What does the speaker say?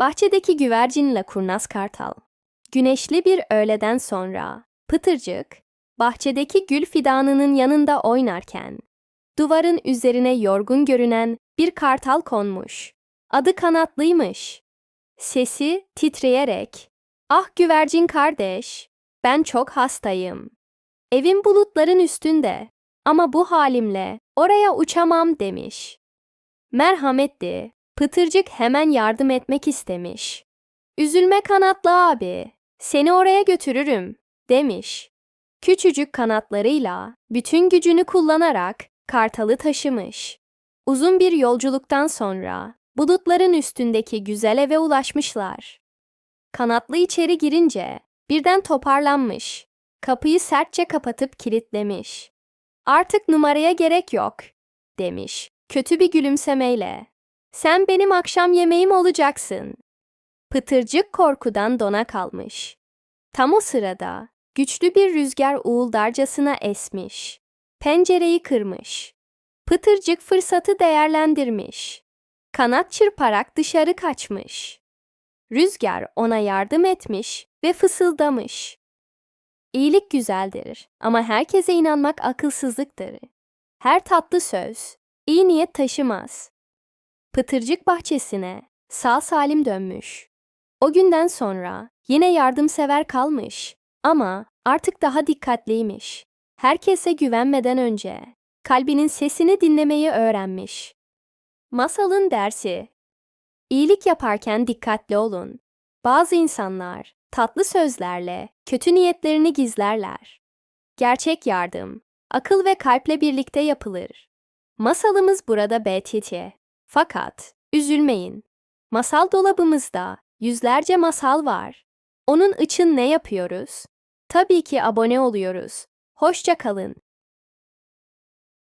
Bahçedeki güvercinle kurnaz kartal. Güneşli bir öğleden sonra Pıtırcık bahçedeki gül fidanının yanında oynarken duvarın üzerine yorgun görünen bir kartal konmuş. Adı kanatlıymış. Sesi titreyerek "Ah güvercin kardeş, ben çok hastayım. Evim bulutların üstünde ama bu halimle oraya uçamam." demiş. Merhametli, Pıtırcık hemen yardım etmek istemiş. Üzülme kanatlı abi, seni oraya götürürüm, demiş. Küçücük kanatlarıyla bütün gücünü kullanarak kartalı taşımış. Uzun bir yolculuktan sonra bulutların üstündeki güzel eve ulaşmışlar. Kanatlı içeri girince birden toparlanmış. Kapıyı sertçe kapatıp kilitlemiş. Artık numaraya gerek yok, demiş kötü bir gülümsemeyle. Sen benim akşam yemeğim olacaksın. Pıtırcık korkudan dona kalmış. Tam o sırada güçlü bir rüzgar uğuldarcasına esmiş. Pencereyi kırmış. Pıtırcık fırsatı değerlendirmiş. Kanat çırparak dışarı kaçmış. Rüzgar ona yardım etmiş ve fısıldamış. İyilik güzeldir ama herkese inanmak akılsızlıktır. Her tatlı söz iyi niyet taşımaz. Pıtırcık bahçesine sağ salim dönmüş. O günden sonra yine yardımsever kalmış ama artık daha dikkatliymiş. Herkese güvenmeden önce kalbinin sesini dinlemeyi öğrenmiş. Masalın dersi İyilik yaparken dikkatli olun. Bazı insanlar tatlı sözlerle kötü niyetlerini gizlerler. Gerçek yardım akıl ve kalple birlikte yapılır. Masalımız burada BTT. Fakat üzülmeyin. Masal dolabımızda yüzlerce masal var. Onun için ne yapıyoruz? Tabii ki abone oluyoruz. Hoşça kalın.